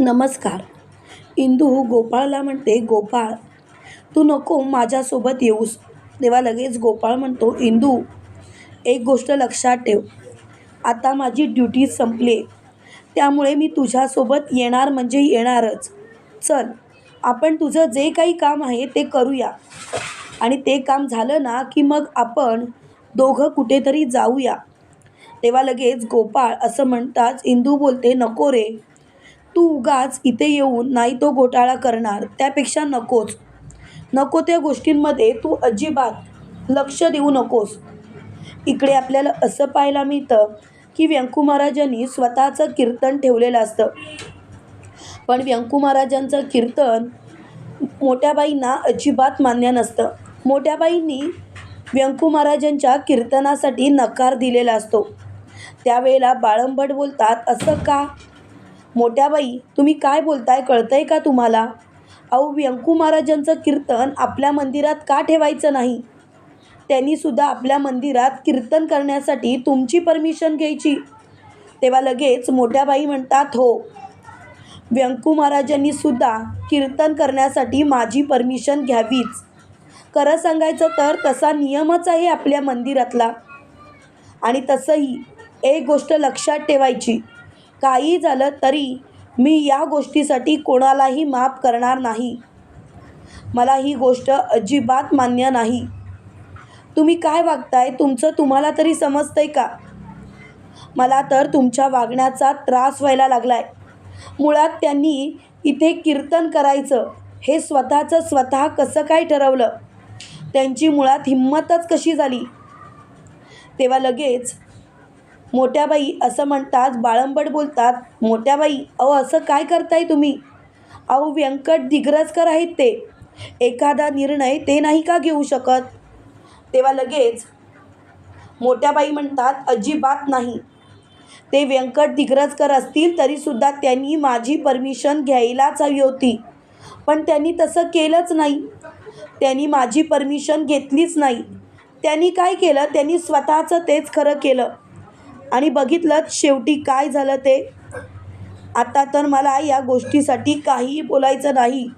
नमस्कार. इंदू गोपाळला म्हणते गोपाळ तू नको माझ्यासोबत येऊस. तेव्हा लगेच गोपाळ म्हणतो इंदू एक गोष्ट लक्षात ठेव. आता माझी ड्युटी संपली. त्यामुळे मी तुझ्यासोबत येणार म्हणजे येणारच. चल आपण तुझं जे काही काम आहे ते करूया. आणि ते काम झालं ना की मग आपण दोघं कुठेतरी जाऊया. तेव्हा लगेच गोपाळ असं म्हणताच इंदू बोलते नको रे तू उगाच इथे येऊन नाही तो घोटाळा करणार त्यापेक्षा नकोच. नको त्या गोष्टींमध्ये तू अजिबात लक्ष देऊ नकोस. इकडे आपल्याला असं पाहायला मिळतं की व्यंकू महाराजांनी स्वतःचं कीर्तन ठेवलेलं असतं. पण व्यंकू महाराजांचं कीर्तन मोठ्या बाईंना अजिबात मान्य नसतं. मोठ्या बाईंनी व्यंकू महाराजांच्या कीर्तनासाठी नकार दिलेला असतो. त्यावेळेला बाळंबट बोलतात असं का? मोठ्या बाई तुम्ही काय बोलताय कळतंय का तुम्हाला? अहो व्यंकू महाराजांचं कीर्तन आपल्या मंदिरात का ठेवायचं नाही? त्यांनीसुद्धा आपल्या मंदिरात कीर्तन करण्यासाठी तुमची परमिशन घ्यायची. तेव्हा लगेच मोठ्या बाई म्हणतात हो. व्यंकू महाराजांनी सुद्धा कीर्तन करण्यासाठी माझी परमिशन घ्यावीच. खरं सांगायचं तर तसा नियमच आहे आपल्या मंदिरातला. आणि तसंही एक गोष्ट लक्षात ठेवायची. काही झालं तरी मी या गोष्टीसाठी कोणालाही माफ करणार नाही. मला ही गोष्ट अजिबात मान्य नाही. तुम्ही काय वागताय? तुमचं तुम्हाला तरी समजतंय का? मला तर तुमच्या वागण्याचा त्रास व्हायला लागलाय. मुळात त्यांनी इथे कीर्तन करायचं. हे स्वतःचं स्वतः कसं काय ठरवलं? त्यांची मुळात हिंमतच कशी झाली? तेव्हा लगेच मोठ्याबाई असं म्हणतात बाळंबट बोलतात मोठ्याबाई अहो असं काय करताय तुम्ही? अहो व्यंकट दिग्रजकर आहेत ते. एखादा निर्णय ते नाही का घेऊ शकत? तेव्हा लगेच मोठ्याबाई म्हणतात अजिबात नाही. ते व्यंकट दिग्रजकर असतील तरीसुद्धा त्यांनी माझी परमिशन घ्यायलाच हवी होती. पण त्यांनी तसं केलंच नाही. त्यांनी माझी परमिशन घेतलीच नाही. त्यांनी काय केलं? त्यांनी स्वतःचं तेच खरं केलं. आणि बघितलं शेवटी काय झालं ते. आता तर मला या गोष्टीसाठी काहीही बोलायचं नाही.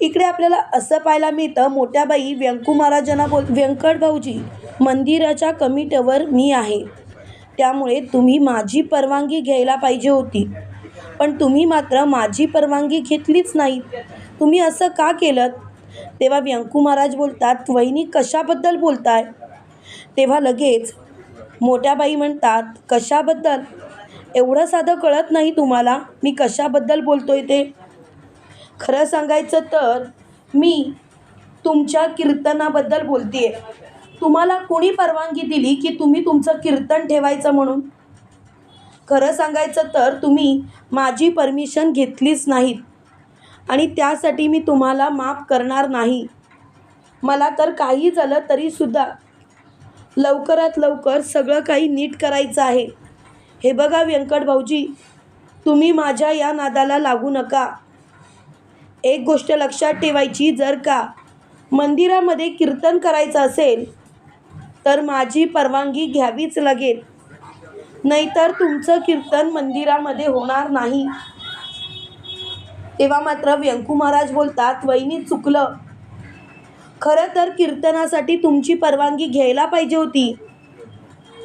इकडे आपल्याला असं पाहायला मिळतं मोठ्या बाई व्यंकू महाराजांना बोल व्यंकट भाऊजी मंदिराच्या कमिटीवर मी आहे. त्यामुळे तुम्ही माझी परवानगी घ्यायला पाहिजे होती. पण तुम्ही मात्र माझी परवानगी घेतलीच नाही. तुम्ही असं का केलं? तेव्हा व्यंकू महाराज बोलतात वहिनी कशाबद्दल बोलताय? तेव्हा लगेच मोठ्या बाई म्हणतात कशाबद्दल? एवढं साधं कळत नाही तुम्हाला मी कशाबद्दल बोलतो आहे ते. खरं सांगायचं तर मी तुमच्या कीर्तनाबद्दल बोलते तुम्हाला कुणी परवानगी दिली की तुम्ही तुमचं कीर्तन ठेवायचं म्हणून? खरं सांगायचं तर तुम्ही माझी परमिशन घेतलीच नाहीत. आणि त्यासाठी मी तुम्हाला माफ करणार नाही. मला तर काही झालं तरीसुद्धा लवकरात लवकर सगळं काही नीट करायचं आहे. हे बघा व्यंकट भाऊजी तुम्ही माझ्या या नादाला लागू नका. एक गोष्ट लक्षात ठेवायची जर का मंदिरामध्ये कीर्तन करायचं असेल तर माझी परवानगी घ्यावीच लागेल. नाहीतर तुमचं कीर्तन मंदिरामध्ये होणार नाही. तेव्हा मात्र व्यंकू महाराज बोलतात वहिनी चुकलं. खरं तर कीर्तनासाठी तुमची परवानगी घ्यायला पाहिजे होती.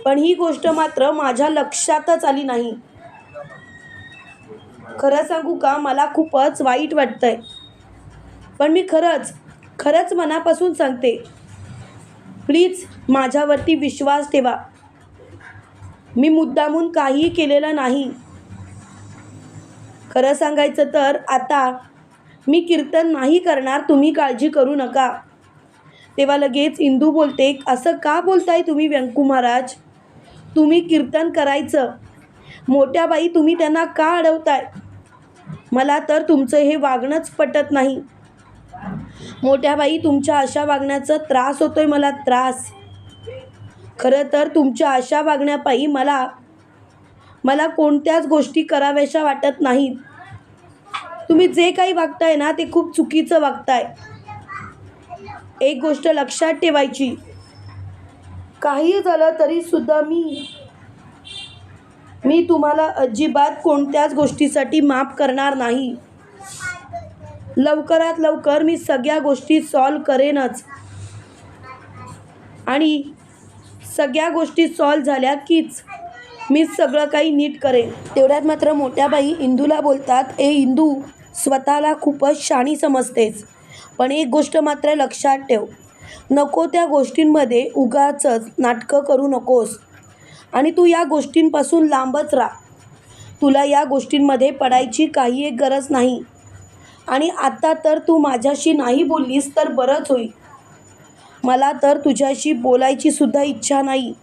पण ही गोष्ट मात्र माझ्या लक्षातच आली नाही. खरं सांगू का? मला खूपच वाईट वाटतंय. पण मी खरंच खरंच मनापासून सांगते. प्लीज माझ्यावरती विश्वास ठेवा. मी मुद्दामून काहीही केलेलं नाही. खरं सांगायचं तर आता मी कीर्तन नाही करणार तुम्ही काळजी करू नका. तेव्हा लगेच इंदू बोलते असं का बोलताय तुम्ही व्यंकू महाराज? तुम्ही कीर्तन करायचं. मोठ्या बाई तुम्ही त्यांना का अडवताय? मला तर तुमचं हे वागणंच पटत नाही. मोठ्या बाई तुमच्या अशा वागण्याचा त्रास होतोय मला त्रास. खरं तर तुमच्या अशा वागण्यापायी मला मला कोणत्याच गोष्टी कराव्याशा वाटत नाहीत. तुम्ही जे काही वागताय ना ते खूप चुकीचं वागताय. एक गोष्ट लक्षात ठेवायची. काही झालं तरीसुद्धा मी मी तुम्हाला अजिबात कोणत्याच गोष्टीसाठी माफ करणार नाही. लवकरात लवकर मी सगळ्या गोष्टी सॉल्व करेनच. आणि सगळ्या गोष्टी सॉल्व झाल्या कीच मी सगळं काही नीट करेन. तेवढ्यात मात्र मोठ्या बाई इंदूला बोलतात ए इंदू स्वतःला खूपच शाणी समजतेस. पण एक गोष्ट मात्र लक्षात ठेव. नको त्या गोष्टींमध्ये उगाच नाटकं करू नकोस. आणि तू या गोष्टींपासून लांबच राहा. तुला या गोष्टींमध्ये पडायची काही एक गरज नाही. आणि आता तर तू माझ्याशी नाही बोललीस तर बरंच होईल. मला तर तुझ्याशी बोलायची सुद्धा इच्छा नाही.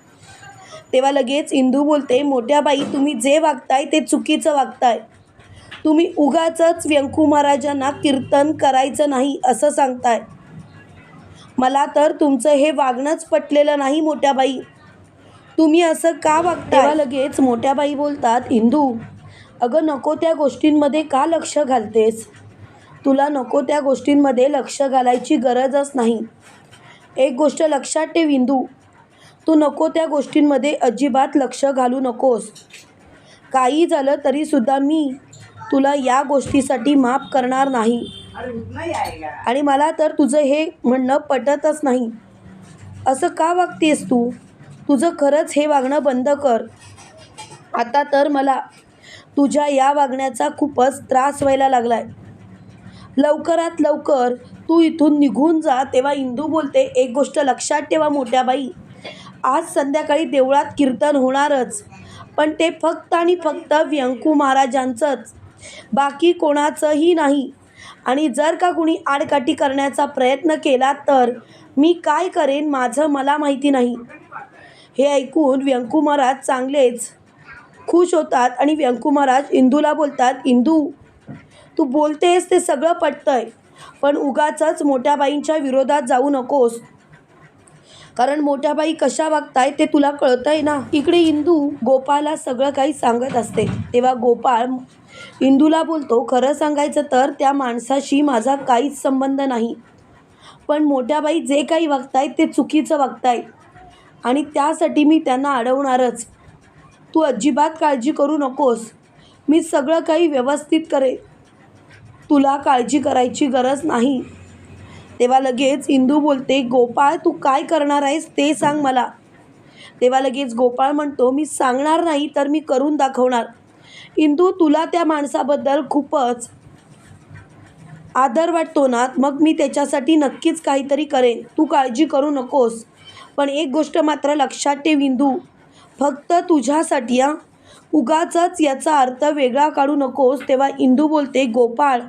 तेव्हा लगेच इंदू बोलते मोठ्या बाई तुम्ही जे वागताय ते चुकीचं वागताय. तुम्ही उगाचच व्यंकू महाराजांना कीर्तन करायचं नाही असं सांगताय. मला तर तुमचं हे वागणंच पटलेलं नाही मोठ्या बाई तुम्ही असं का वागता लगेच मोठ्या बाई बोलतात इंदू अगं नको त्या गोष्टींमध्ये का लक्ष घालतेस? तुला नको त्या गोष्टींमध्ये लक्ष घालायची गरजच नाही. एक गोष्ट लक्षात ठेव इंदू. तू नको त्या गोष्टींमध्ये अजिबात लक्ष घालू नकोस. काही झालं तरीसुद्धा मी तुला या गोष्टीसाठी माफ करणार नाही. आणि मला तर तुझं हे म्हणणं पटतच नाही. असं का वागतेस तू? तुझं खरंच हे वागणं बंद कर. आता तर मला तुझ्या या वागण्याचा खूपच त्रास व्हायला लागला आहे लवकरात लवकर तू इथून निघून जा तेव्हा इंदू बोलते एक गोष्ट लक्षात ठेवा मोठ्या बाई. आज संध्याकाळी देवळात कीर्तन होणारच पण ते फक्त आणि फक्त व्यंकू महाराजांचंच. बाकी कोणाचंही नाही. आणि जर का कुणी आडकाठी करण्याचा प्रयत्न केला तर मी काय करेन माझं मला माहिती नाही. हे ऐकून व्यंकू महाराज चांगलेच खुश होतात आणि व्यंकू महाराज इंदूला बोलतात इंदू तू बोलतेस ते सगळं पटतंय पण उगाचच मोठ्या बाईंच्या विरोधात जाऊ नकोस. कारण मोठ्या बाई कशा वागताय ते तुला कळतंय ना? इकडे इंदू गोपाळला सगळं काही सांगत असते. तेव्हा गोपाळ इंदूला बोलतो खरं सांगायचं तर त्या माणसाशी माझा काहीच संबंध नाही. पण मोठ्या बाई जे काही वागतायत ते चुकीचं वागतायत आणि त्यासाठी मी त्यांना अडवणारच. तू अजिबात काळजी करू नकोस. मी सगळं काही व्यवस्थित करेन. तुला काळजी करायची गरज नाही. तेव्हा लगेच इंदू बोलते गोपाळ तू काय करणार आहेस ते सांग मला. तेव्हा लगेच गोपाळ म्हणतो मी सांगणार नाही तर मी करून दाखवणार. इंदू तुला त्या माणसाबद्दल खूपच आदर वाटतो ना मग मी त्याच्यासाठी नक्कीच काहीतरी करेन. तू काळजी करू नकोस. पण एक गोष्ट मात्र लक्षात ठेव इंदू. फक्त तुझ्यासाठी या उगाचच याचा अर्थ वेगळा काढू नकोस. तेव्हा इंदू बोलते गोपाळ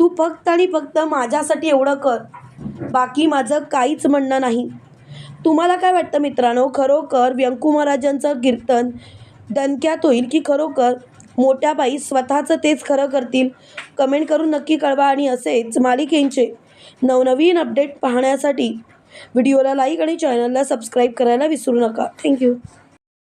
तू फक्त आणि फक्त माझ्यासाठी एवढं कर. बाकी माझं काहीच म्हणणं नाही. तुम्हाला काय वाटतं मित्रांनो? खरोखर व्यंकू महाराजांचं कीर्तन दणक्यात होईल की खरोखर मोठ्या बाई स्वतःचं तेच खरं करतील? कमेंट करून नक्की कळवा आणि असेच मालिकेंचे नवनवीन अपडेट पाहण्यासाठी व्हिडिओला लाईक आणि चॅनलला सबस्क्राईब करायला विसरू नका. थँक्यू.